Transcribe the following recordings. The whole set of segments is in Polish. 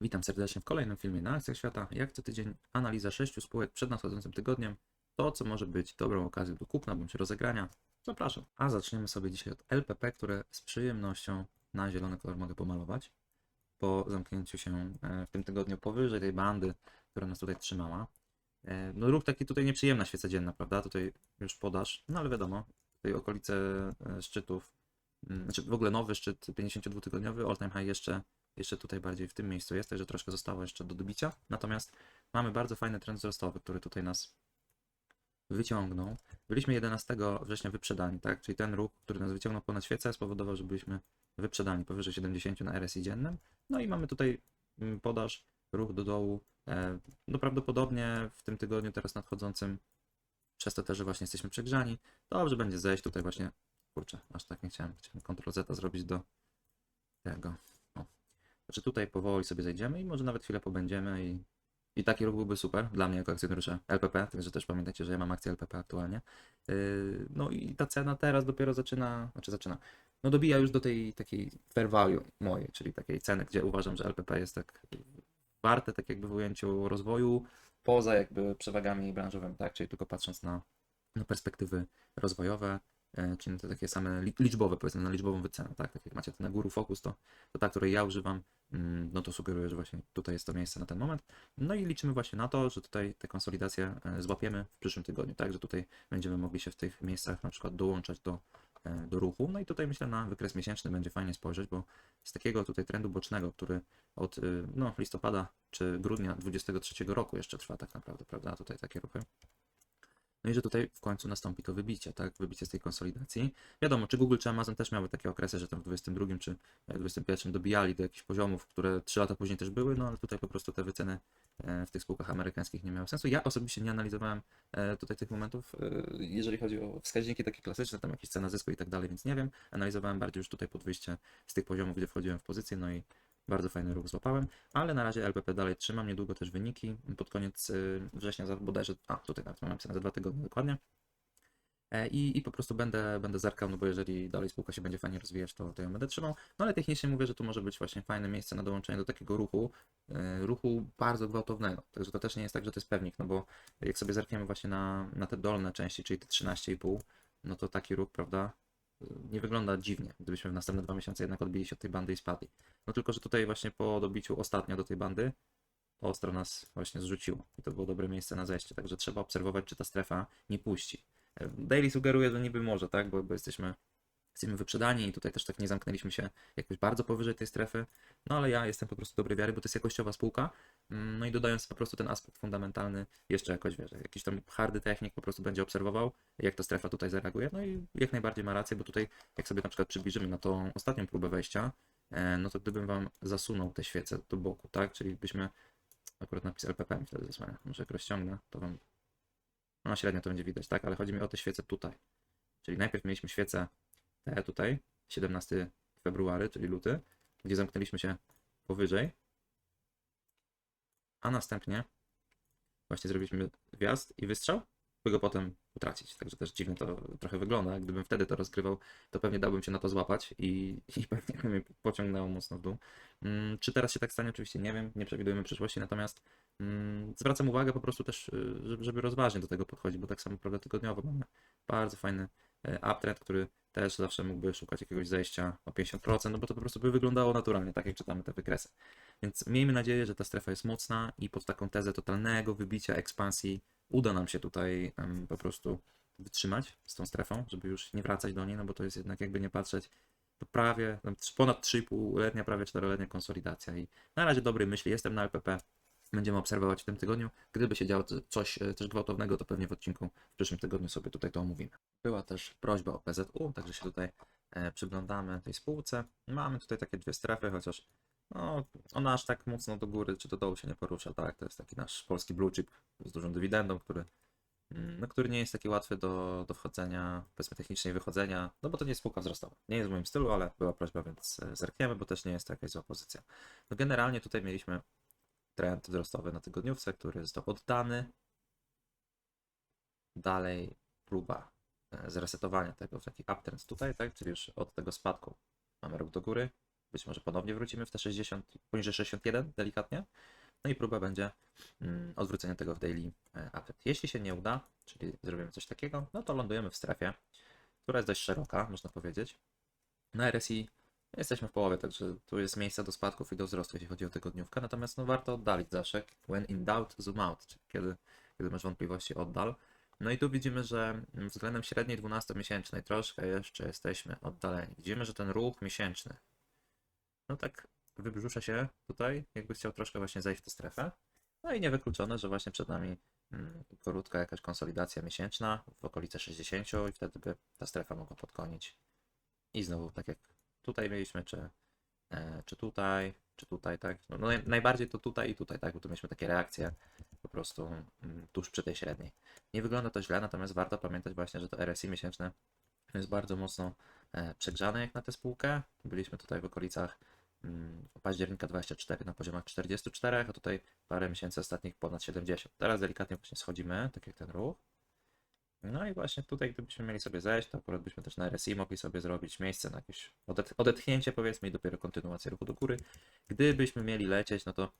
Witam serdecznie w kolejnym filmie na Akcjach Świata. Jak co tydzień analiza sześciu spółek przed nadchodzącym tygodniem. To, co może być dobrą okazją do kupna bądź rozegrania. Zapraszam. A zaczniemy sobie dzisiaj od LPP, które z przyjemnością na zielony kolor mogę pomalować. Po zamknięciu się e, w tym tygodniu powyżej tej bandy, która nas tutaj trzymała. E, No ruch taki tutaj nieprzyjemna świeca dzienna, prawda? Tutaj już podaż, no ale wiadomo, tutaj okolice e, szczytów, mm, znaczy w ogóle nowy szczyt 52-tygodniowy, all time high jeszcze jeszcze tutaj bardziej w tym miejscu jest, także troszkę zostało jeszcze do dobicia. Natomiast mamy bardzo fajny trend wzrostowy, który tutaj nas wyciągnął. Byliśmy 11 września wyprzedani, tak? Czyli ten ruch, który nas wyciągnął ponad świecę, spowodował, że byliśmy wyprzedani powyżej 70 na RSI dziennym. No i mamy tutaj mm, podaż, ruch do dołu. E, No prawdopodobnie w tym tygodniu teraz nadchodzącym, przez to też, że właśnie jesteśmy przegrzani, dobrze będzie zejść tutaj właśnie, kurczę, aż tak nie chciałem, chciałem Ctrl Z zrobić do tego, znaczy tutaj powoli sobie zejdziemy i może nawet chwilę pobędziemy i, i taki ruch byłby super dla mnie jako akcjonariusza LPP, także też pamiętajcie, że ja mam akcję LPP aktualnie. Yy, No i ta cena teraz dopiero zaczyna, znaczy zaczyna, no dobija już do tej takiej fair value mojej, czyli takiej ceny, gdzie uważam, że LPP jest tak warte, tak jakby w ujęciu rozwoju, poza jakby przewagami branżowymi, tak, czyli tylko patrząc na, na perspektywy rozwojowe, czyli na te takie same li- liczbowe, powiedzmy, na liczbową wycenę, tak, tak jak macie tu na górę fokus, to, to ta, której ja używam, mm, no to sugeruję, że właśnie tutaj jest to miejsce na ten moment. No i liczymy właśnie na to, że tutaj te konsolidacje e, złapiemy w przyszłym tygodniu, tak, że tutaj będziemy mogli się w tych miejscach na przykład dołączać do, e, do ruchu. No i tutaj myślę na wykres miesięczny będzie fajnie spojrzeć, bo z takiego tutaj trendu bocznego, który od y, no, listopada czy grudnia 23 roku jeszcze trwa tak naprawdę, prawda, tutaj takie ruchy. No i że tutaj w końcu nastąpi to wybicie, tak? Wybicie z tej konsolidacji. Wiadomo, czy Google czy Amazon też miały takie okresy, że tam w 22 czy 21 dobijali do jakichś poziomów, które 3 lata później też były, no ale tutaj po prostu te wyceny e, w tych spółkach amerykańskich nie miały sensu. Ja osobiście nie analizowałem e, tutaj tych momentów, e, jeżeli chodzi o wskaźniki takie klasyczne, tam jakieś cena zysku i tak dalej, więc nie wiem. Analizowałem bardziej już tutaj pod wyjście z tych poziomów, gdzie wchodziłem w pozycję, no i bardzo fajny ruch złapałem, ale na razie LPP dalej trzymam, niedługo też wyniki, pod koniec y, września bodajże, a tutaj nawet mam napisane za dwa tygodnie dokładnie. E, I, I po prostu będę, będę zerkał, no bo jeżeli dalej spółka się będzie fajnie rozwijać, to, to ją będę trzymał. No ale technicznie mówię, że tu może być właśnie fajne miejsce na dołączenie do takiego ruchu, e, ruchu bardzo gwałtownego. Także to też nie jest tak, że to jest pewnik, no bo jak sobie zerkniemy właśnie na, na te dolne części, czyli te 13,5, no to taki ruch, prawda, nie wygląda dziwnie, gdybyśmy w następne dwa miesiące jednak odbili się od tej bandy i spadli. No tylko, że tutaj właśnie po dobiciu ostatnio do tej bandy ostro nas właśnie zrzuciło i to było dobre miejsce na zejście, także trzeba obserwować, czy ta strefa nie puści. Daily sugeruje, że niby może, tak, bo, bo jesteśmy, jesteśmy wyprzedani i tutaj też tak nie zamknęliśmy się jakoś bardzo powyżej tej strefy, no ale ja jestem po prostu dobrej wiary, bo to jest jakościowa spółka, Mm, no i dodając po prostu ten aspekt fundamentalny, jeszcze jakoś, wiesz, jakiś tam hardy technik po prostu będzie obserwował, jak ta strefa tutaj zareaguje, no i jak najbardziej ma rację, bo tutaj jak sobie na przykład przybliżymy na tą ostatnią próbę wejścia, e, no to gdybym wam zasunął te świece do boku, tak, czyli byśmy akurat napis LPP mi wtedy zasłania, może jak rozciągnę, to wam, no średnio to będzie widać, tak, ale chodzi mi o te świece tutaj, czyli najpierw mieliśmy świecę tutaj, 17 february, czyli luty, gdzie zamknęliśmy się powyżej, a następnie właśnie zrobiliśmy wjazd i wystrzał, by go potem utracić. Także też dziwnie to trochę wygląda. Gdybym wtedy to rozgrywał, to pewnie dałbym się na to złapać i, i pewnie by mnie pociągnęło mocno w dół. Mm, czy teraz się tak stanie? Oczywiście nie wiem, nie przewidujemy przyszłości, natomiast mm, zwracam uwagę po prostu też, y, żeby, żeby rozważnie do tego podchodzić, bo tak samo prawda tygodniowo mamy bardzo fajny e, uptrend, który też zawsze mógłby szukać jakiegoś zejścia o 50%, no bo to po prostu by wyglądało naturalnie, tak jak czytamy te wykresy. Więc miejmy nadzieję, że ta strefa jest mocna i pod taką tezę totalnego wybicia ekspansji uda nam się tutaj em, po prostu wytrzymać z tą strefą, żeby już nie wracać do niej, no bo to jest jednak jakby nie patrzeć, to prawie ponad 3,5-letnia, prawie 4-letnia konsolidacja i na razie dobrej myśli, jestem na LPP, będziemy obserwować w tym tygodniu. Gdyby się działo coś też gwałtownego, to pewnie w odcinku w przyszłym tygodniu sobie tutaj to omówimy. Była też prośba o PZU, także się tutaj e, przyglądamy tej spółce. Mamy tutaj takie dwie strefy, chociaż no, ona aż tak mocno do góry czy do dołu się nie porusza, tak? To jest taki nasz polski blue chip z dużą dywidendą, który, mm, no, który nie jest taki łatwy do, do wchodzenia, powiedzmy technicznie wychodzenia, no bo to nie jest spółka wzrostowa. Nie jest w moim stylu, ale była prośba, więc e, zerkniemy, bo też nie jest to jakaś zła pozycja. No generalnie tutaj mieliśmy trend wzrostowy na tygodniówce, który został oddany. Dalej próba zresetowania tego w taki uptrend tutaj, tak? Czyli już od tego spadku mamy ruch do góry, być może ponownie wrócimy w te 60, poniżej 61 delikatnie. No i próba będzie mm, odwrócenia tego w daily e, update. Jeśli się nie uda, czyli zrobimy coś takiego, no to lądujemy w strefie, która jest dość szeroka, można powiedzieć. Na RSI jesteśmy w połowie, także tu jest miejsce do spadków i do wzrostu, jeśli chodzi o tygodniówkę. Natomiast no, warto oddalić zawsze. When in doubt, zoom out, czyli kiedy, kiedy masz wątpliwości, oddal. No i tu widzimy, że względem średniej 12-miesięcznej troszkę jeszcze jesteśmy oddaleni. Widzimy, że ten ruch miesięczny, no tak wybrzusza się tutaj, jakby chciał troszkę właśnie zejść w tę strefę. No i niewykluczone, że właśnie przed nami mm, krótka jakaś konsolidacja miesięczna w okolice 60 i wtedy by ta strefa mogła podkonić. I znowu, tak jak tutaj mieliśmy, czy, e, czy tutaj, czy tutaj, tak? No, no naj- najbardziej to tutaj i tutaj, tak? Bo tu mieliśmy takie reakcje po prostu mm, tuż przy tej średniej. Nie wygląda to źle, natomiast warto pamiętać właśnie, że to RSI miesięczne jest bardzo mocno e, przegrzane jak na tę spółkę. Byliśmy tutaj w okolicach mm, października 24 na poziomach 44, a tutaj parę miesięcy ostatnich ponad 70. Teraz delikatnie właśnie schodzimy, tak jak ten ruch. No i właśnie tutaj, gdybyśmy mieli sobie zejść, to akurat byśmy też na RSI mogli sobie zrobić miejsce na jakieś odet- odetchnięcie powiedzmy i dopiero kontynuację ruchu do góry. Gdybyśmy mieli lecieć, no to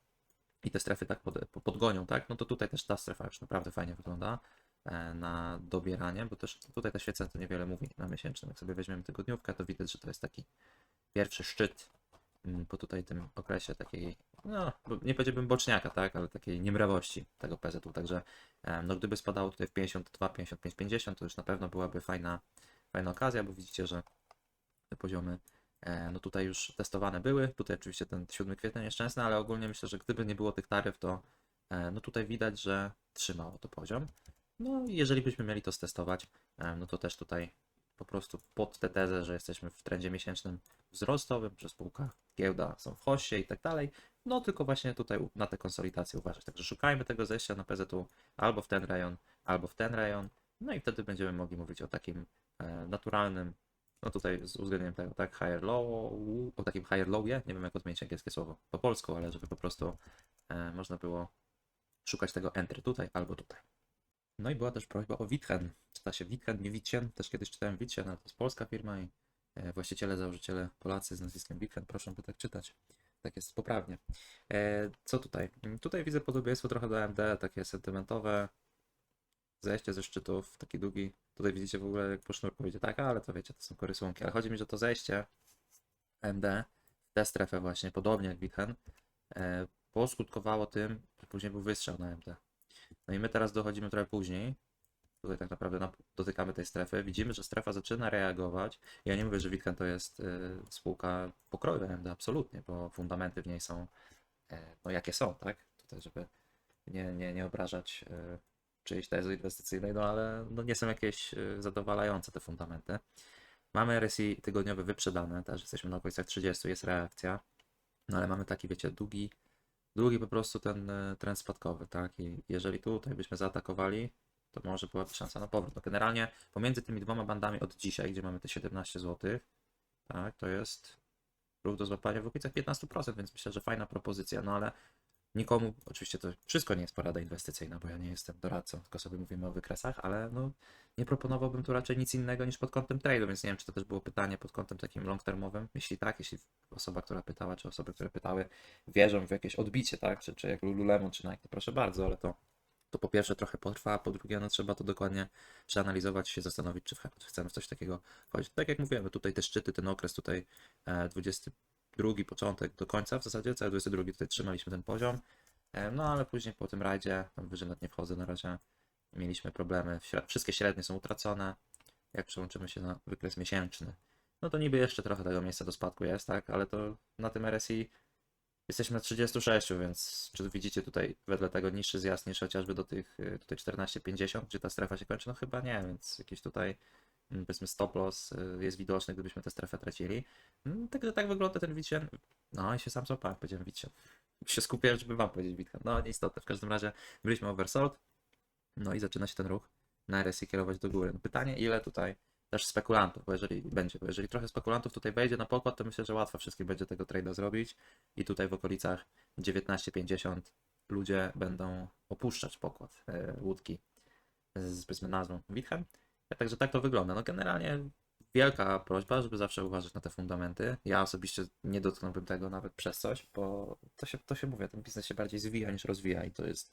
i te strefy tak pod, po- podgonią, tak? No to tutaj też ta strefa już naprawdę fajnie wygląda e, na dobieranie, bo też tutaj ta świeca to niewiele mówi na miesięcznym. Jak sobie weźmiemy tygodniówkę, to widać, że to jest taki pierwszy szczyt mm, po tutaj tym okresie takiej, no nie powiedziałbym boczniaka, tak, ale takiej niemrawości tego PZU, także no gdyby spadało tutaj w 52, 55, 50, to już na pewno byłaby fajna, fajna okazja, bo widzicie, że te poziomy e, no tutaj już testowane były, tutaj oczywiście ten 7 kwietnia nieszczęsny, ale ogólnie myślę, że gdyby nie było tych taryf, to e, no tutaj widać, że trzymało to poziom. No i jeżeli byśmy mieli to stestować, e, no to też tutaj po prostu pod tę tezę, że jesteśmy w trendzie miesięcznym wzrostowym, że spółka giełda są w hoście i tak dalej, no tylko właśnie tutaj na te konsolidacje uważać. Także szukajmy tego zejścia na PZU albo w ten rejon, albo w ten rejon, no i wtedy będziemy mogli mówić o takim e, naturalnym, no tutaj z uwzględnieniem tego, tak, higher low, o takim higher lowie, nie wiem jak odmienić angielskie słowo po polsku, ale żeby po prostu e, można było szukać tego entry tutaj albo tutaj. No i była też prośba o Witchen. Czyta się Witchen, nie Witchen. Też kiedyś czytałem Witchen, ale to jest polska firma i właściciele, założyciele Polacy z nazwiskiem Witchen proszę by tak czytać. Tak jest poprawnie. E, Co tutaj? Mm, Tutaj widzę podobieństwo trochę do AMD, takie sentymentowe. Zejście ze szczytów, taki długi. Tutaj widzicie w ogóle jak po sznurku idzie, tak, ale to wiecie, to są korysunki. Ale chodzi mi, że to zejście AMD w tę strefę właśnie, podobnie jak Witchen, e, poskutkowało tym, że później był wystrzał na AMD. No i my teraz dochodzimy trochę później. Tutaj tak naprawdę nap- dotykamy tej strefy. Widzimy, że strefa zaczyna reagować. Ja nie mówię, że Witken to jest y, spółka pokroju AMD, absolutnie, bo fundamenty w niej są e, no jakie są, tak? Tutaj, żeby nie, nie, nie obrażać y, czyjejś tezy inwestycyjnej, no ale no nie są jakieś y, zadowalające te fundamenty. Mamy RSI tygodniowe wyprzedane, też jesteśmy na okolicach 30, jest reakcja, no ale mamy taki, wiecie, długi, długi po prostu ten e, trend spadkowy, tak? I jeżeli tutaj byśmy zaatakowali, to może byłaby szansa na powrót. No generalnie pomiędzy tymi dwoma bandami od dzisiaj, gdzie mamy te 17 zł, tak, to jest ruch do złapania w okolicach 15%, więc myślę, że fajna propozycja, no ale nikomu, oczywiście to wszystko nie jest porada inwestycyjna, bo ja nie jestem doradcą, tylko sobie mówimy o wykresach, ale no nie proponowałbym tu raczej nic innego niż pod kątem trade'u, więc nie wiem, czy to też było pytanie pod kątem takim long-termowym. Jeśli tak, jeśli osoba, która pytała, czy osoby, które pytały, wierzą w jakieś odbicie, tak, czy, czy jak Lululemon, czy Nike, to proszę bardzo, ale to, to po pierwsze trochę potrwa, a po drugie, no trzeba to dokładnie przeanalizować, się zastanowić, czy, chcemy w coś takiego wchodzić. Tak jak mówiłem, tutaj te szczyty, ten okres tutaj e, 22 początek do końca w zasadzie, cały 22 tutaj trzymaliśmy ten poziom, e, no ale później po tym rajdzie, tam wyżej nie wchodzę na razie, mieliśmy problemy, wszystkie średnie są utracone, jak przełączymy się na wykres miesięczny, no to niby jeszcze trochę tego miejsca do spadku jest, tak, ale to na tym RSI jesteśmy na 36, więc czy widzicie tutaj wedle tego niższy zjazd niż chociażby do tych y, tutaj 14,50, gdzie ta strefa się kończy? No chyba nie, więc jakiś tutaj mm, powiedzmy stop loss y, jest widoczny, gdybyśmy tę strefę tracili. Mm, Także tak wygląda ten Witchen. No i się sam złapałem, powiedziałem Witchen. Się skupiłem, żeby wam powiedzieć Witchen. No nieistotne, w każdym razie byliśmy oversold. No i zaczyna się ten ruch na RSI kierować do góry. No pytanie, ile tutaj też spekulantów, bo jeżeli będzie, bo jeżeli trochę spekulantów tutaj wejdzie na pokład, to myślę, że łatwo wszystkim będzie tego trade'a zrobić i tutaj w okolicach 19,50 ludzie będą opuszczać pokład e, łódki z powiedzmy nazwą Witchem. Także tak to wygląda. No generalnie wielka prośba, żeby zawsze uważać na te fundamenty. Ja osobiście nie dotknąłbym tego nawet przez coś, bo to się, to się mówię, ten biznes się bardziej zwija niż rozwija i to jest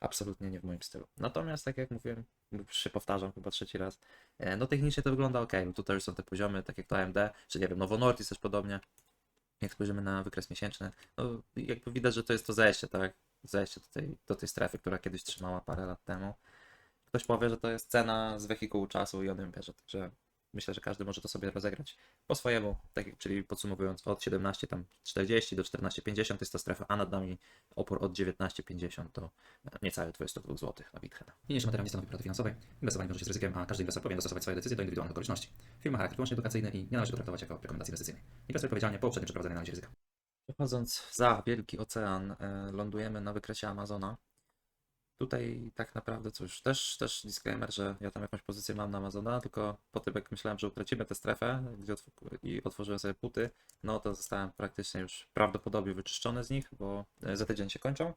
absolutnie nie w moim stylu. Natomiast, tak jak mówiłem, się powtarzam chyba trzeci raz, e, no technicznie to wygląda ok, bo tutaj już są te poziomy, tak jak to AMD, czy nie wiem, Novo Nordisk też podobnie. Jak spojrzymy na wykres miesięczny, no jakby widać, że to jest to zejście, tak? Zejście do tej, do tej strefy, która kiedyś trzymała parę lat temu. Ktoś powie, że to jest cena z wehikułu czasu i ją bierze, także myślę, że każdy może to sobie rozegrać po swojemu, tak czyli podsumowując od 17 tam 40 do 14,50 jest to strefa, a nad nami opór od 19,50 do e, niecałe 22 zł na Bitcoina. Niniejszy materiał nie stanowi porady finansowej. Inwestowanie wiąże się z ryzykiem, a każdy inwestor powinien dostosować swoje decyzje do indywidualnych okoliczności. Firma ma charakter wyłącznie edukacyjny i nie należy go traktować jako rekomendacji inwestycyjnej. Inwestuj odpowiedzialnie po uprzednio przeprowadzonej analizie ryzyka. Przechodząc za wielki ocean, e, lądujemy na wykresie Amazona. Tutaj tak naprawdę cóż, też, też disclaimer, że ja tam jakąś pozycję mam na Amazona, tylko po tym jak myślałem, że utracimy tę strefę gdzie otw- i otworzyłem sobie puty, no to zostałem praktycznie już prawdopodobnie wyczyszczony z nich, bo e, za tydzień się kończą.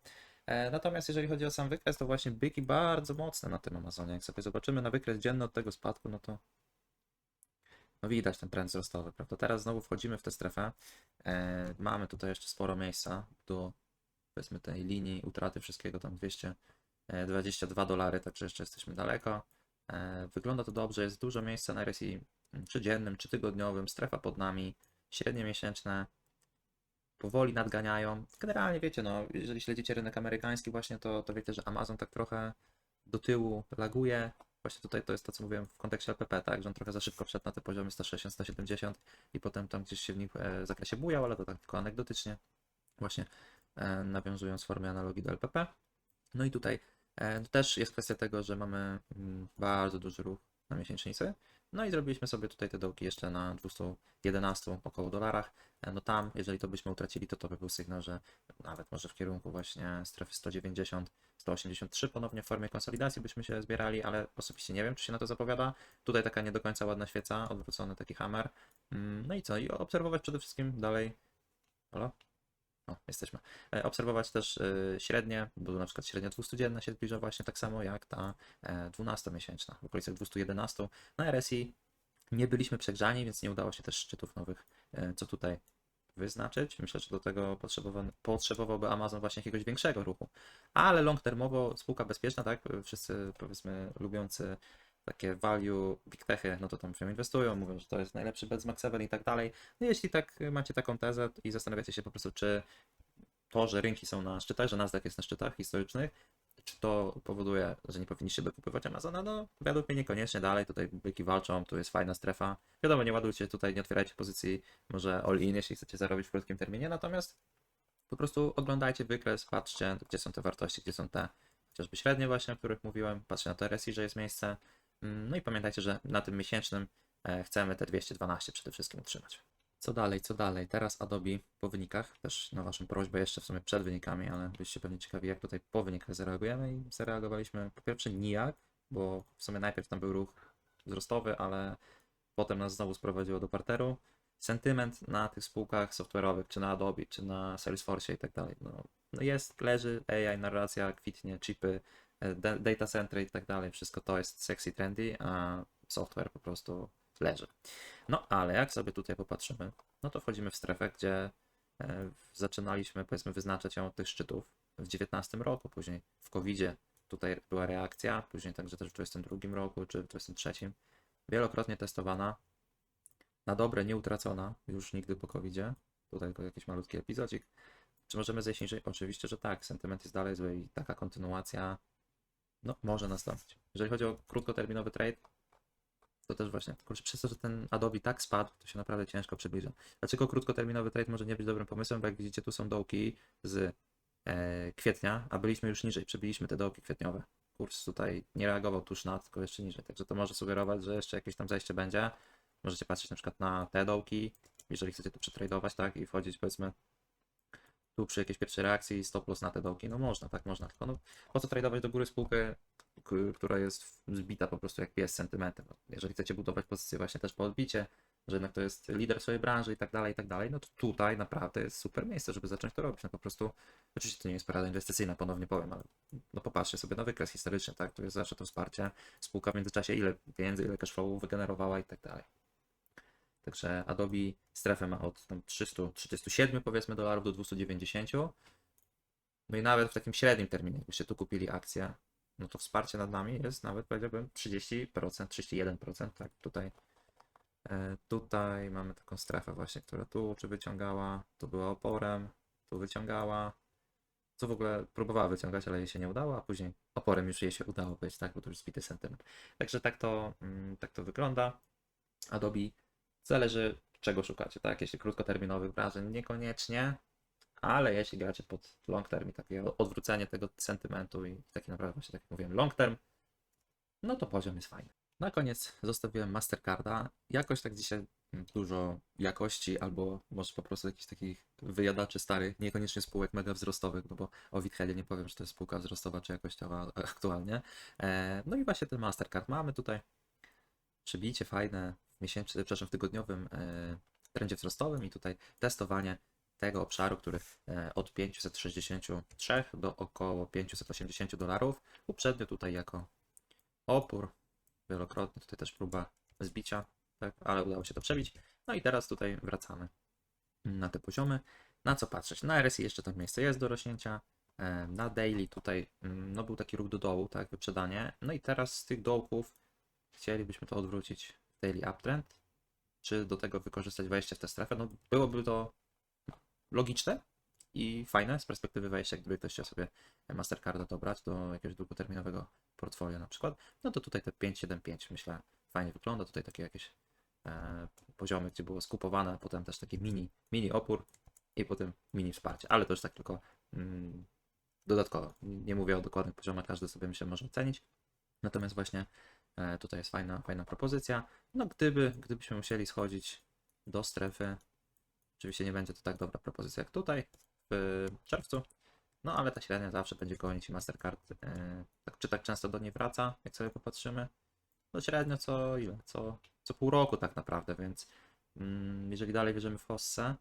E, Natomiast jeżeli chodzi o sam wykres, to właśnie byki bardzo mocne na tym Amazonie. Jak sobie zobaczymy na wykres dzienny od tego spadku, no to no widać ten trend wzrostowy, prawda? Teraz znowu wchodzimy w tę strefę. E, mamy tutaj jeszcze sporo miejsca do powiedzmy tej linii utraty wszystkiego, tam 222 dolary, także jeszcze jesteśmy daleko. E, wygląda to dobrze, jest dużo miejsca na RSI czy dziennym, czy tygodniowym, strefa pod nami, średnie miesięczne powoli nadganiają. Generalnie wiecie, no, jeżeli śledzicie rynek amerykański właśnie, to, to wiecie, że Amazon tak trochę do tyłu laguje. Właśnie tutaj to jest to, co mówiłem w kontekście LPP, tak, że on trochę za szybko wszedł na te poziomy 160, 170 i potem tam gdzieś się w nich e, zakresie bujał, ale to tak tylko anegdotycznie, właśnie e, nawiązując w formie analogii do LPP. No i tutaj e, też jest kwestia tego, że mamy mm, bardzo duży ruch na miesięcznicy. No i zrobiliśmy sobie tutaj te dołki jeszcze na 211 około dolarach. E, No tam, jeżeli to byśmy utracili, to to by był sygnał, że nawet może w kierunku właśnie strefy 190, 183 ponownie w formie konsolidacji byśmy się zbierali, ale osobiście nie wiem, czy się na to zapowiada. Tutaj taka nie do końca ładna świeca, odwrócony taki hammer. Mm, No i co? I obserwować przede wszystkim dalej. Halo? Jesteśmy. E, Obserwować też e, średnie, bo na przykład średnia 200-dzienna się zbliża właśnie tak samo jak ta e, 12-miesięczna, w okolicach 211. Na RSI nie byliśmy przegrzani, więc nie udało się też szczytów nowych, e, co tutaj wyznaczyć. Myślę, że do tego potrzebowa- potrzebowałby Amazon właśnie jakiegoś większego ruchu. Ale long termowo spółka bezpieczna, tak? Wszyscy powiedzmy lubiący takie value, big techy, no to tam nią inwestują, mówią, że to jest najlepszy bet z Max 7 i tak dalej. No jeśli tak macie taką tezę i zastanawiacie się po prostu, czy to, że rynki są na szczytach, że Nasdaq jest na szczytach historycznych, czy to powoduje, że nie powinniście dokupywać Amazona? No, według mnie niekoniecznie dalej. Tutaj byki walczą, tu jest fajna strefa. Wiadomo, nie ładujcie tutaj, nie otwierajcie pozycji może all-in, jeśli chcecie zarobić w krótkim terminie, natomiast po prostu oglądajcie wykres, patrzcie, gdzie są te wartości, gdzie są te chociażby średnie właśnie, o których mówiłem, patrzcie na to RSI, że jest miejsce. Mm, No i pamiętajcie, że na tym miesięcznym e, chcemy te 212 przede wszystkim utrzymać. Co dalej, co dalej? Teraz Adobe po wynikach, też na Waszą prośbę jeszcze w sumie przed wynikami, ale byście pewnie ciekawi, jak tutaj po wynikach zareagujemy i zareagowaliśmy po pierwsze nijak, bo w sumie najpierw tam był ruch wzrostowy, ale potem nas znowu sprowadziło do parteru. Sentyment na tych spółkach software'owych, czy na Adobe, czy na Salesforce i tak dalej, no, no jest, leży, AI, narracja, kwitnie, chipy, data centry i tak dalej, wszystko to jest sexy, trendy, a software po prostu leży. No ale jak sobie tutaj popatrzymy, no to wchodzimy w strefę, gdzie e, zaczynaliśmy powiedzmy wyznaczać ją od tych szczytów w 19 roku, później w covid tutaj była reakcja, później także też w 22 roku czy w 23. Wielokrotnie testowana, na dobre nie utracona, już nigdy po covid Tutaj tylko jakiś malutki epizodzik. Czy możemy zejść niżej? Oczywiście, że tak. Sentyment jest dalej zły i taka kontynuacja no, może nastąpić. Jeżeli chodzi o krótkoterminowy trade, to też właśnie, kurczę, przez to, że ten Adobe tak spadł, to się naprawdę ciężko przybliża. Dlaczego krótkoterminowy trade może nie być dobrym pomysłem? Bo jak widzicie, tu są dołki z e, kwietnia, a byliśmy już niżej, przebiliśmy te dołki kwietniowe. Kurs tutaj nie reagował tuż na, tylko jeszcze niżej, także to może sugerować, że jeszcze jakieś tam zejście będzie. Możecie patrzeć na przykład na te dołki, jeżeli chcecie tu przetradować, tak, i wchodzić powiedzmy tu przy jakiejś pierwszej reakcji stop loss na te dołki, no można, tak można, tylko no, po co tradować do góry spółkę, która jest zbita po prostu jak pies sentymentem. No, Jeżeli chcecie budować pozycję właśnie też po odbicie, że jednak to jest lider swojej branży i tak dalej, i tak dalej, no to tutaj naprawdę jest super miejsce, żeby zacząć to robić. No po prostu, oczywiście to nie jest porada inwestycyjna, ponownie powiem, ale no popatrzcie sobie na wykres historyczny, tak, tu jest zawsze to wsparcie, spółka w międzyczasie ile pieniędzy, ile cashflowu wygenerowała i tak dalej. Także Adobe strefę ma od tam 337 powiedzmy dolarów do 290. No i nawet w takim średnim terminie, jakbyście tu kupili akcję, no to wsparcie nad nami jest nawet powiedziałbym 30%, 31%, tak tutaj. E, tutaj mamy taką strefę właśnie, która tu czy wyciągała, tu była oporem, tu wyciągała, co w ogóle próbowała wyciągać, ale jej się nie udało, a później oporem już jej się udało być, tak, bo to już zbity sentyment. Także tak to, mm, tak to wygląda. Adobe zależy czego szukacie, tak, jeśli krótkoterminowych wrażeń niekoniecznie, ale jeśli gracie pod long term i takie odwrócenie tego sentymentu i taki naprawdę właśnie tak jak mówiłem long term, no to poziom jest fajny. Na koniec zostawiłem Mastercarda. Jakoś tak dzisiaj dużo jakości, albo może po prostu jakichś takich wyjadaczy starych, niekoniecznie spółek mega wzrostowych, no bo o Witheadzie nie powiem, czy to jest spółka wzrostowa, czy jakościowa aktualnie. E, No i właśnie ten Mastercard mamy tutaj. Przybicie fajne miesięcznym, przepraszam, w tygodniowym e, trendzie wzrostowym i tutaj testowanie tego obszaru, który e, od 563 do około 580 dolarów. Uprzednio tutaj jako opór, wielokrotnie tutaj też próba zbicia, tak, ale udało się to przebić. No i teraz tutaj wracamy na te poziomy. Na co patrzeć? Na RSI jeszcze tam miejsce jest do rośnięcia. e, Na daily tutaj mm, no był taki ruch do dołu, tak, wyprzedanie. No i teraz z tych dołków chcielibyśmy to odwrócić daily uptrend, czy do tego wykorzystać wejście w tę strefę. No byłoby to logiczne i fajne z perspektywy wejścia, gdyby ktoś chciał sobie Mastercarda dobrać do jakiegoś długoterminowego portfolio na przykład, no to tutaj te 575 myślę fajnie wygląda, tutaj takie jakieś e, poziomy, gdzie było skupowane, a potem też taki mini, mini opór i potem mini wsparcie, ale to już tak tylko mm, dodatkowo, nie mówię o dokładnych poziomach, każdy sobie myślę może ocenić, natomiast właśnie tutaj jest fajna, fajna propozycja, no gdyby, gdybyśmy musieli schodzić do strefy, oczywiście nie będzie to tak dobra propozycja jak tutaj w czerwcu, no ale ta średnia zawsze będzie gonić i Mastercard. Yy, tak, czy tak często do niej wraca, jak sobie popatrzymy? No średnio co ile? Co, co pół roku tak naprawdę, więc mm, jeżeli dalej wierzymy w Hossę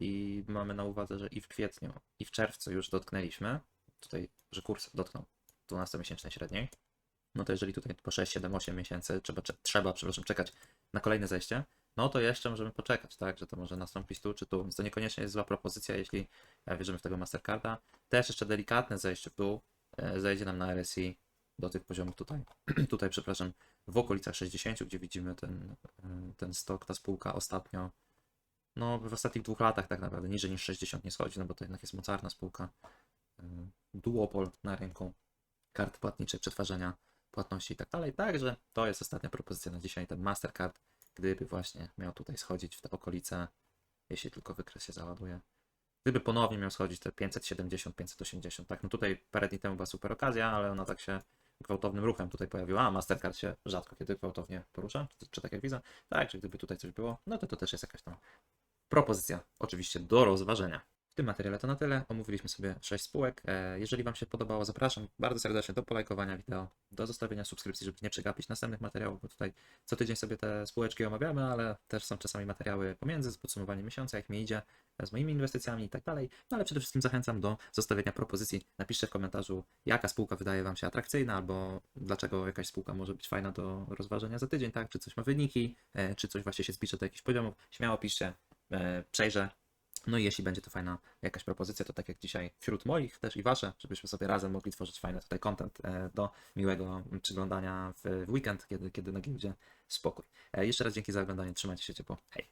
i mamy na uwadze, że i w kwietniu, i w czerwcu już dotknęliśmy, tutaj, że kurs dotknął 12-miesięcznej średniej, no to jeżeli tutaj po 6, 7, 8 miesięcy trzeba, trzeba przepraszam, czekać na kolejne zejście, no to jeszcze możemy poczekać, tak, że to może nastąpić tu czy tu, więc to niekoniecznie jest zła propozycja, jeśli e, wierzymy w tego Mastercarda. Też jeszcze delikatne zejście w dół e, zejdzie nam na RSI do tych poziomów tutaj, tutaj przepraszam, w okolicach 60, gdzie widzimy ten, e, ten stok, ta spółka ostatnio, no w ostatnich dwóch latach tak naprawdę niżej niż 60 nie schodzi, no bo to jednak jest mocarna spółka, duopol na rynku kart płatniczych, przetwarzania płatności i tak dalej. Także to jest ostatnia propozycja na dzisiaj, ten Mastercard, gdyby właśnie miał tutaj schodzić w te okolice, jeśli tylko wykres się załaduje. Gdyby ponownie miał schodzić te 570, 580, tak, no tutaj parę dni temu była super okazja, ale ona tak się gwałtownym ruchem tutaj pojawiła, a Mastercard się rzadko kiedy gwałtownie porusza, czy, czy tak jak widzę. Tak, że gdyby tutaj coś było, no to to też jest jakaś tam propozycja, oczywiście do rozważenia. Tym materiale to na tyle. Omówiliśmy sobie 6 spółek. E, Jeżeli Wam się podobało, zapraszam bardzo serdecznie do polajkowania wideo, do zostawienia subskrypcji, żeby nie przegapić następnych materiałów, bo tutaj co tydzień sobie te spółeczki omawiamy, ale też są czasami materiały pomiędzy z podsumowaniem miesiąca, jak mi idzie, e, z moimi inwestycjami i tak dalej. No ale przede wszystkim zachęcam do zostawienia propozycji. Napiszcie w komentarzu, jaka spółka wydaje Wam się atrakcyjna, albo dlaczego jakaś spółka może być fajna do rozważenia za tydzień, tak? Czy coś ma wyniki, e, czy coś właśnie się zbliża do jakichś poziomów. Śmiało piszcie, przejrzę. No i jeśli będzie to fajna jakaś propozycja, to tak jak dzisiaj wśród moich też i wasze, żebyśmy sobie razem mogli tworzyć fajny tutaj content e, do miłego przyglądania w weekend, kiedy, kiedy na giełdzie spokój. E, Jeszcze raz dzięki za oglądanie, trzymajcie się ciepło, hej!